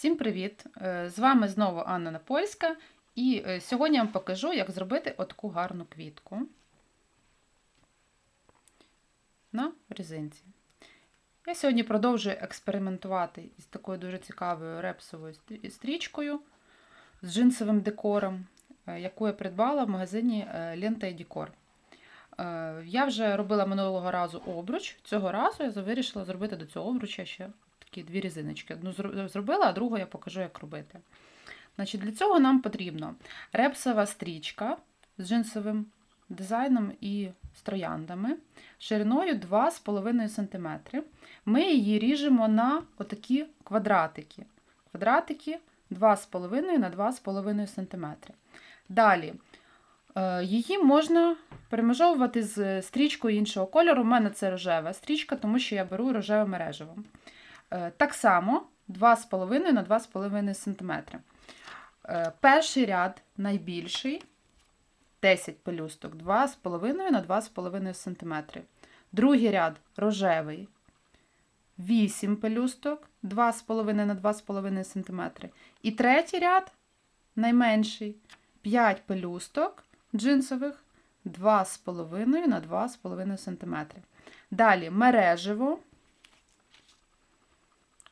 Всім привіт! Е, З вами знову Анна Напольська, і е, сьогодні я вам покажу, як зробити отаку гарну квітку на резинці. Я сьогодні продовжую експериментувати із такою дуже цікавою репсовою стрічкою з джинсовим декором, е, яку я придбала в магазині Лента і Декор. Я вже робила минулого разу обруч. Цього разу я вирішила зробити до цього обруча ще такі дві резиночки. Одну зробила, а другу я покажу, як робити. Значить, для цього нам потрібно репсова стрічка з джинсовим дизайном і з трояндами шириною 2,5 см. Ми її ріжемо на отакі квадратики. Квадратики 2,5 на 2,5 см. Далі е, її можна перемежовувати з стрічкою іншого кольору. У мене це рожева стрічка, тому що я беру рожеве мережево. Е, Так само 2,5 на 2,5 см. Е, Перший ряд найбільший 10 пелюсток 2,5 на 2,5 см. Другий ряд рожевий 8 пелюсток 2,5 на 2,5 см. І третій ряд найменший 5 пелюсток джинсових 2,5 на 2,5 см. Далі мережево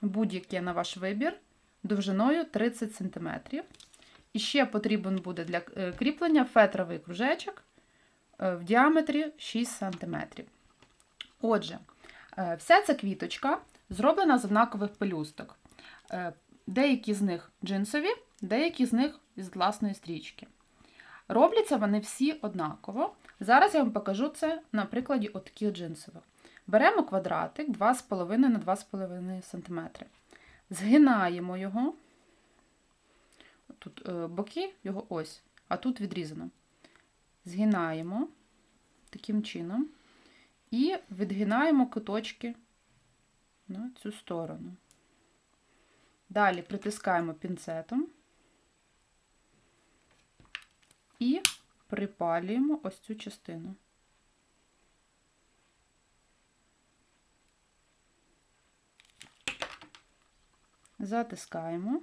будь-яке на ваш вибір, довжиною 30 см. І ще потрібен буде для е, кріплення фетровий кружечок е, в діаметрі 6 см. Отже, е, вся ця квіточка зроблена з однакових пелюсток. Деякі з них джинсові, деякі з них із власної стрічки. Робляться вони всі однаково. Зараз я вам покажу це на прикладі отаких джинсових. Беремо квадратик 2,5 на 2,5 см. Згинаємо його. Тут е, боки, його ось, а тут відрізано. Згинаємо таким чином і відгинаємо куточки на цю сторону. Далі притискаємо пінцетом і припалюємо ось цю частину. Затискаємо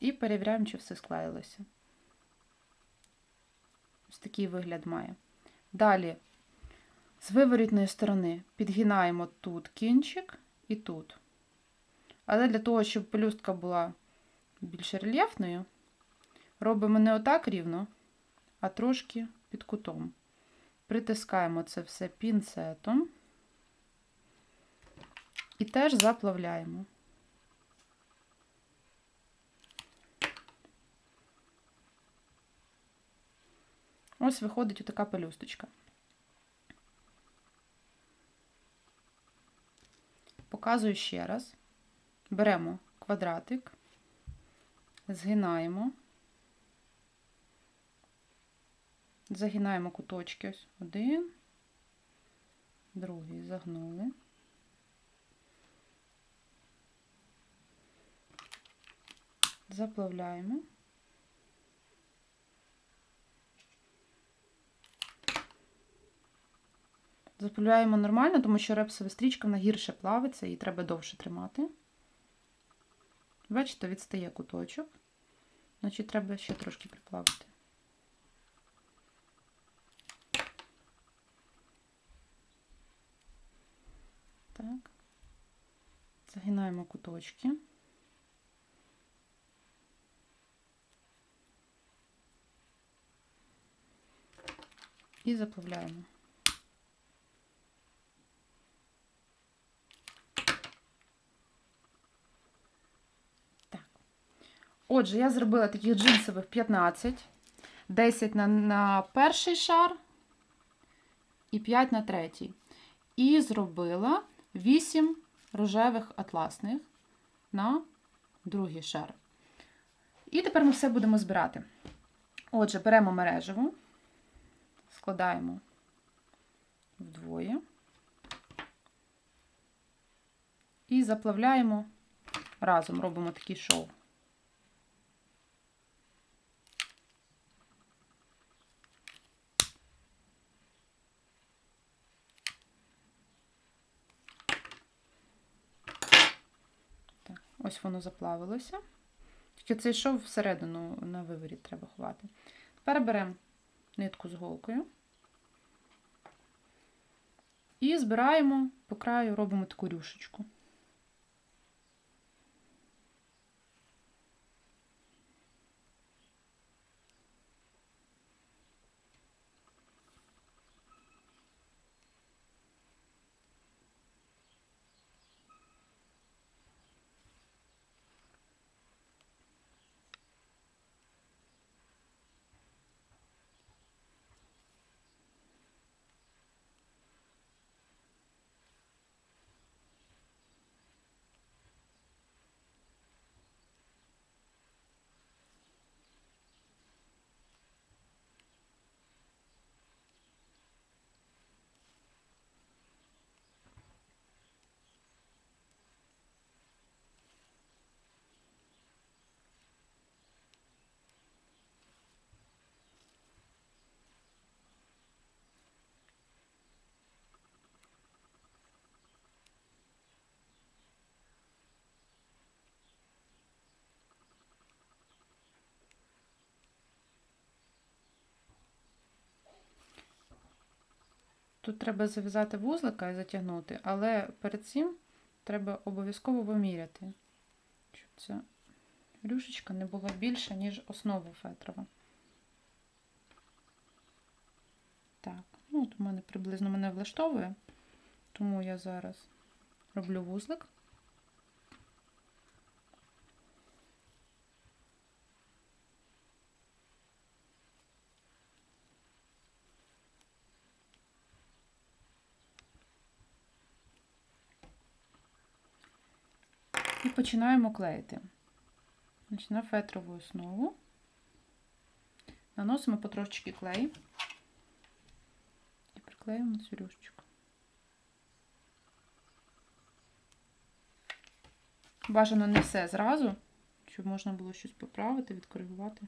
і перевіряємо, чи все склеїлося. Ось такий вигляд має. Далі, з виворітної сторони підгинаємо тут кінчик і тут. Але для того, щоб пелюстка була більш рельєфною, робимо не отак рівно, а трошки під кутом. Притискаємо це все пінцетом і теж заплавляємо. Ось виходить отака пелюсточка. Показую ще раз. Беремо квадратик, згинаємо, загинаємо куточки ось один, другий загнули. Заплавляємо. Заплавляємо нормально, тому що репсова стрічка вона гірше плавиться і треба довше тримати. Бачите, відстає куточок. Значить, треба ще трошки приплавити. Так. Загинаємо куточки. І заплавляємо. Отже, я зробила таких джинсових 15, 10 на, на перший шар і 5 на третій. І зробила 8 рожевих атласних на другий шар. І тепер ми все будемо збирати. Отже, беремо мережеву, складаємо вдвоє і заплавляємо разом, робимо такий шов. Ось воно заплавилося. Тільки цей шов всередину на виворіт треба ховати. Тепер беремо нитку з голкою і збираємо по краю, робимо таку рюшечку. Тут треба зав'язати вузлика і затягнути, але перед цим треба обов'язково виміряти, щоб ця рюшечка не була більша, ніж основа фетрова. Так, ну от у мене приблизно мене влаштовує, тому я зараз роблю вузлик. Починаємо клеїти. Значить, на фетрову основу наносимо потрошечки клей і приклеїмо цю рюшечку. Бажано не все зразу, щоб можна було щось поправити, відкоригувати.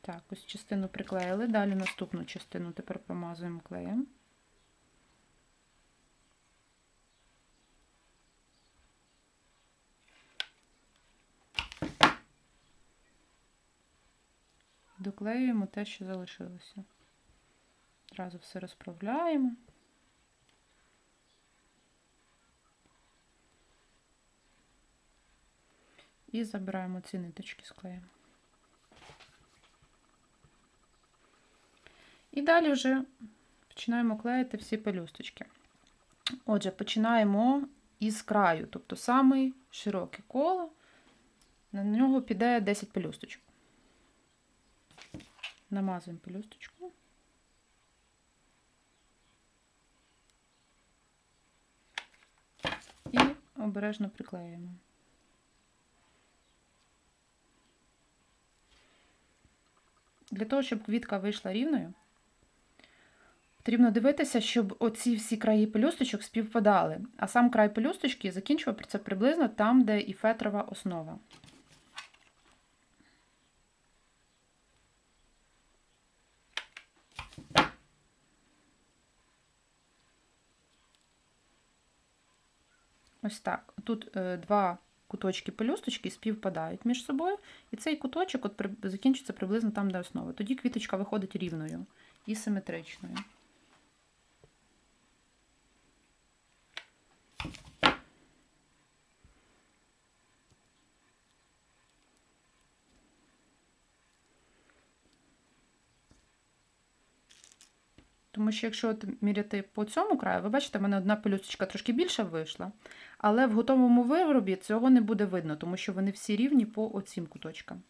Так, ось частину приклеїли, далі наступну частину тепер промазуємо клеєм. Доклеюємо те, що залишилося. Одразу все розправляємо. І забираємо ці ниточки з клеєм. І далі вже починаємо клеїти всі пелюсточки. Отже, починаємо із краю, тобто самий широке коло, на нього піде 10 пелюсточок. Намазуємо пелюсточку. І обережно приклеюємо. Для того, щоб квітка вийшла рівною, Потрібно дивитися, щоб оці всі краї пелюсточок співпадали, а сам край пелюсточки закінчувався приблизно там, де і фетрова основа. Ось так. Тут е, два куточки пелюсточки співпадають між собою, і цей куточок от закінчиться приблизно там, де основа. Тоді квіточка виходить рівною і симетричною. Тому що, якщо от міряти по цьому краю, ви бачите, в мене одна пелюсточка трошки більше вийшла, але в готовому виробі цього не буде видно, тому що вони всі рівні по оцім куточкам.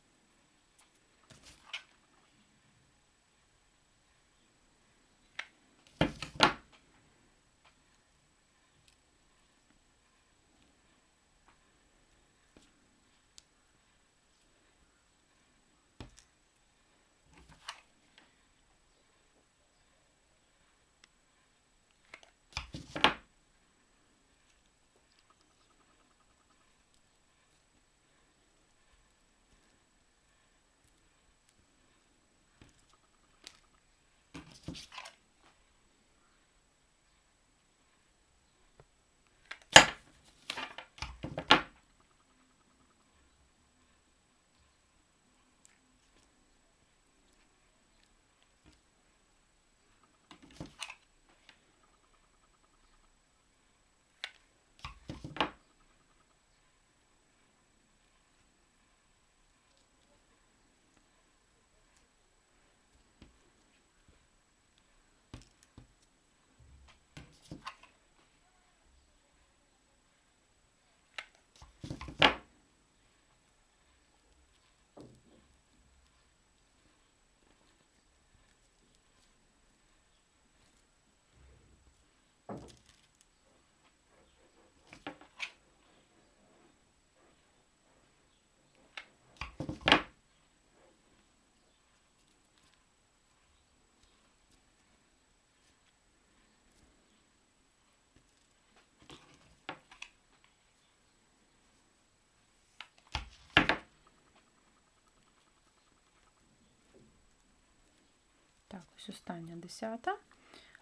Так, ось остання десята.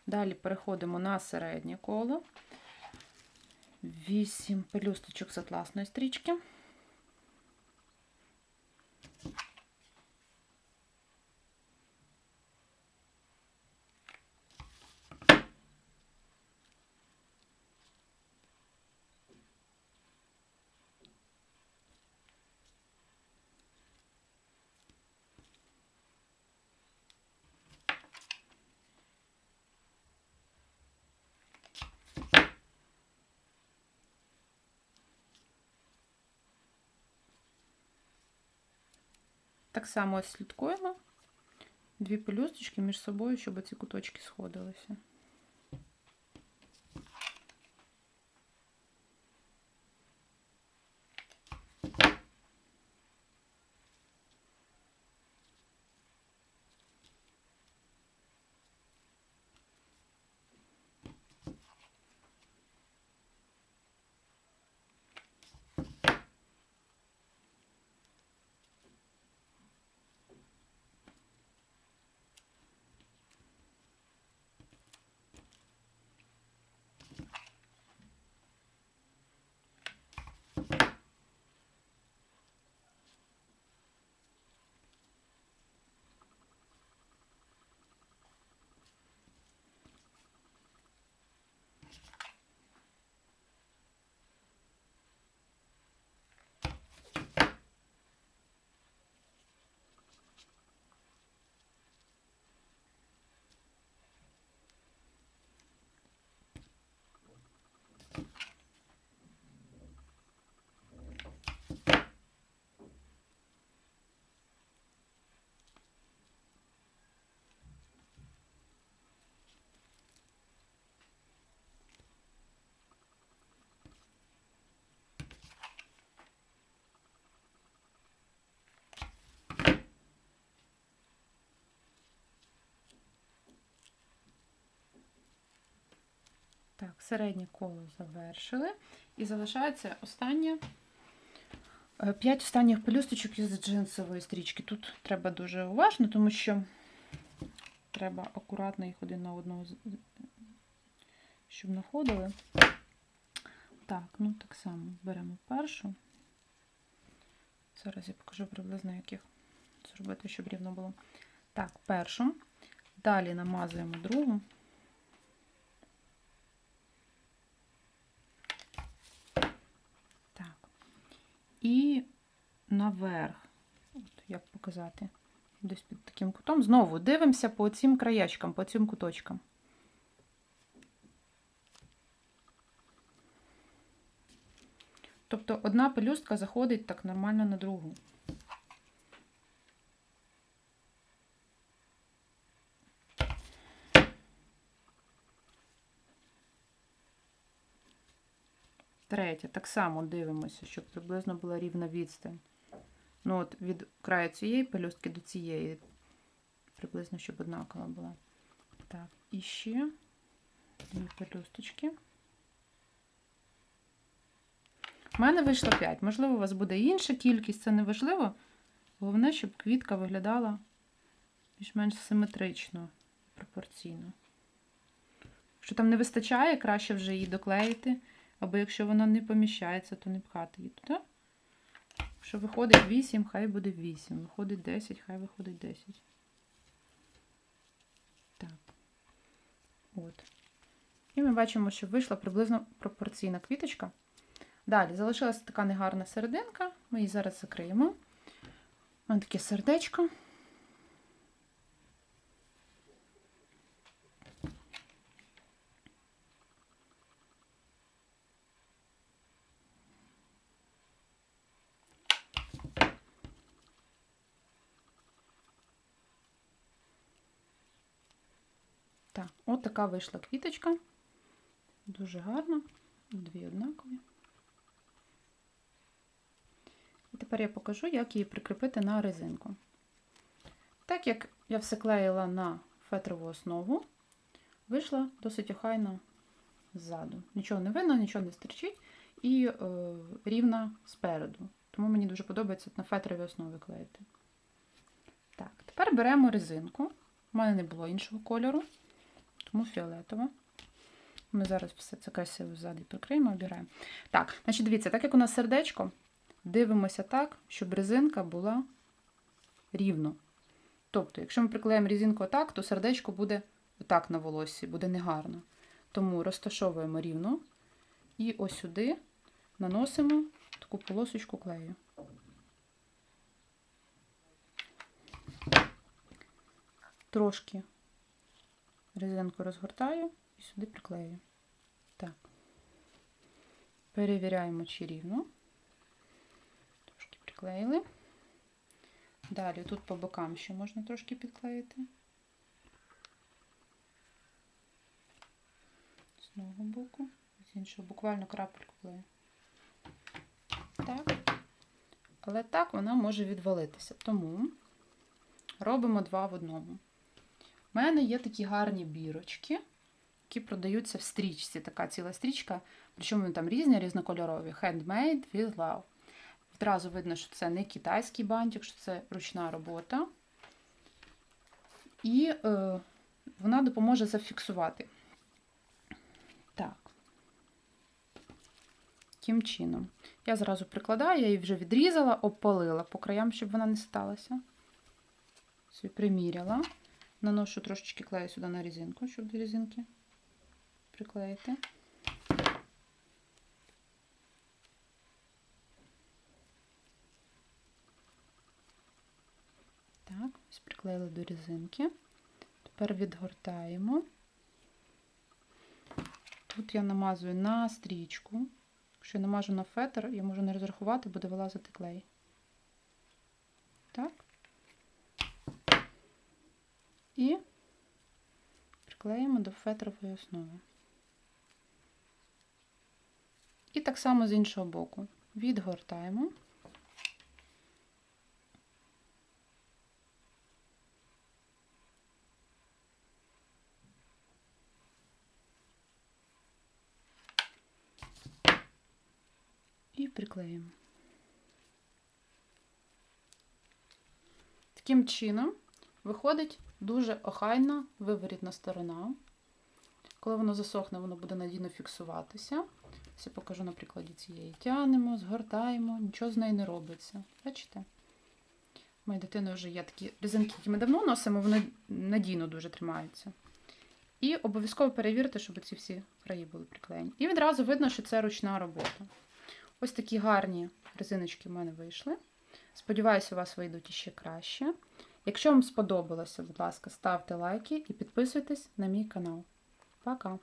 Далі переходимо на середнє коло. 8 пелюсточок з атласної стрічки. Так само слідкуємо. Дві пелюсточки між собою, щоб ці куточки сходилися. Так, середнє коло завершили. І залишається останнє. е, П'ять останніх пелюсточок із джинсової стрічки. Тут треба дуже уважно, тому що треба акуратно їх один на одного, щоб находили. Так, ну так само беремо першу. Зараз я покажу приблизно, яких зробити, щоб рівно було. Так, першу. Далі намазуємо другу. І наверх, от як показати, десь під таким кутом. Знову дивимося по цим краячкам, по цим куточкам. Тобто одна пелюстка заходить так нормально на другу. Третє, так само дивимося, щоб приблизно була рівна відстань. Ну, от від краю цієї пелюстки до цієї, приблизно, щоб однакова була. Так, і ще дві пелюсточки. У мене вийшло 5. Можливо, у вас буде інша кількість, це не важливо. Головне, щоб квітка виглядала більш-менш симетрично, пропорційно. Якщо там не вистачає, краще вже її доклеїти. Або якщо вона не поміщається, то не пхати її туди. Якщо виходить 8, хай буде 8. Виходить 10, хай виходить 10. Так. От. І ми бачимо, що вийшла приблизно пропорційна квіточка. Далі залишилася така негарна серединка. Ми її зараз закриємо. Мене таке сердечко. Так, от така вийшла квіточка. Дуже гарна. Дві однакові. І тепер я покажу, як її прикріпити на резинку. Так як я все клеїла на фетрову основу, вийшла досить охайно ззаду. Нічого не видно, нічого не стерчить і е, рівна спереду. Тому мені дуже подобається на фетровій основі клеїти. Так, тепер беремо резинку. У мене не було іншого кольору, тому фіолетова. Ми зараз все це красиво ззаді прикриємо, обираємо. Так, значить, дивіться, так як у нас сердечко, дивимося так, щоб резинка була рівно. Тобто, якщо ми приклеїмо резинку отак, то сердечко буде отак на волоссі, буде негарно. Тому розташовуємо рівно і ось сюди наносимо таку полосочку клею. Трошки резинку розгортаю і сюди приклею. Так. Перевіряємо, чи рівно. Трошки приклеїли. Далі тут по бокам ще можна трошки підклеїти. З одного боку, з іншого, буквально крапельку клею. Так. Але так вона може відвалитися. Тому робимо два в одному. У мене є такі гарні бірочки, які продаються в стрічці. Така ціла стрічка, причому там різні, різнокольорові. Handmade with love. Відразу видно, що це не китайський бантик, що це ручна робота. І е, вона допоможе зафіксувати. Так. Таким чином. Я зразу прикладаю, я її вже відрізала, обпалила по краям, щоб вона не сталася. Собі приміряла. Наношу трошечки клею сюди на резинку, щоб до резинки приклеїти. Так, ось приклеїли до резинки. Тепер відгортаємо. Тут я намазую на стрічку. Якщо я намажу на фетр, я можу не розрахувати, буде вилазити клей. Так. І приклеїмо до фетрової основи. І так само з іншого боку. Відгортаємо. І приклеїмо. Таким чином виходить дуже охайна виворітна сторона. Коли воно засохне, воно буде надійно фіксуватися. Ось я покажу на прикладі цієї. Тянемо, згортаємо, нічого з нею не робиться. Бачите? У моєї дитини вже є такі резинки, які ми давно носимо, вони надійно дуже тримаються. І обов'язково перевірте, щоб ці всі краї були приклеєні. І відразу видно, що це ручна робота. Ось такі гарні резиночки в мене вийшли. Сподіваюся, у вас вийдуть іще краще. Якщо вам сподобалося, будь ласка, ставте лайки і підписуйтесь на мій канал. Пока!